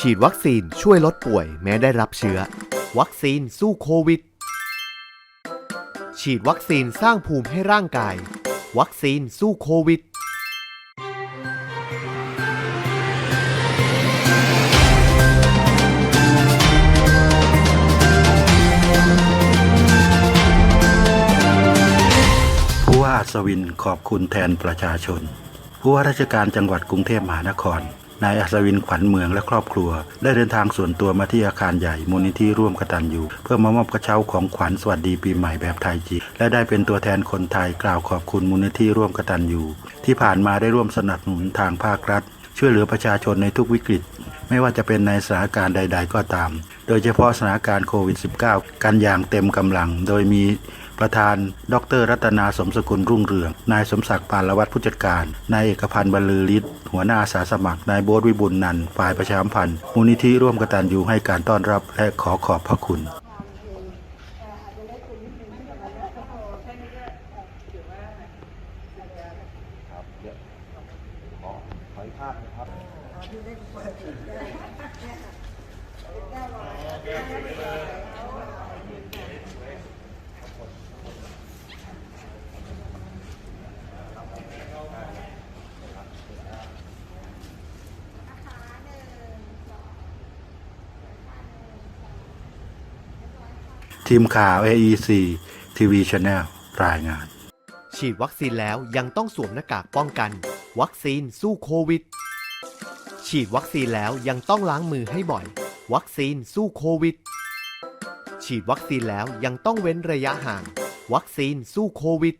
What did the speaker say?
ฉีดวัคซีนช่วยลดป่วยแม้ได้รับเชื้อ วัคซีนสู้โควิด ฉีดวัคซีนสร้างภูมิให้ร่างกาย วัคซีนสู้โควิด ผู้ว่าอัศวินขอบคุณแทนประชาชน ผู้ว่าราชการจังหวัดกรุงเทพมหานคร นายอัศวินขวัญเมืองและครอบครัว ได้เดินทางส่วนตัวมาที่อาคารใหญ่มูลนิธิร่วมกตัญญูเพื่อมามอบกระเช้าของขวัญสวัสดีปีใหม่แบบไทยจีและได้เป็นตัวแทนคนไทยกล่าวขอบคุณมูลนิธิร่วมกตัญญูที่ผ่านมาได้ร่วมสนับสนุนทางภาครัฐ ช่วยเหลือประชาชนในทุกวิกฤต ไม่ว่าจะเป็นในสถานการณ์ใด ๆ ก็ตาม โดยเฉพาะสถานการณ์โควิด -19 กันอย่างเต็มกำลัง โดยมีประธาน ดร รัตนาสมสกุลรุ่งเรือง นายสมศักดิ์ปานละวัฒน์ผู้จัดการ นายเอกพันธ์บรรลือฤทธิ์หัวหน้าอาสาสมัคร นายโบ๊ทวิบุญนันฝ่ายประชามพันธ์มูลนิธิร่วมกตัญญูให้การต้อนรับและขอขอบพระคุณ ทีมข่าว AEC TV Channel รายงาน ฉีดวัคซีนแล้วยังต้องสวมหน้ากากป้องกัน วัคซีนสู้โควิด ฉีดวัคซีนแล้วยังต้องล้างมือให้บ่อย วัคซีนสู้โควิด ฉีดวัคซีนแล้วยังต้องเว้นระยะห่าง วัคซีนสู้โควิด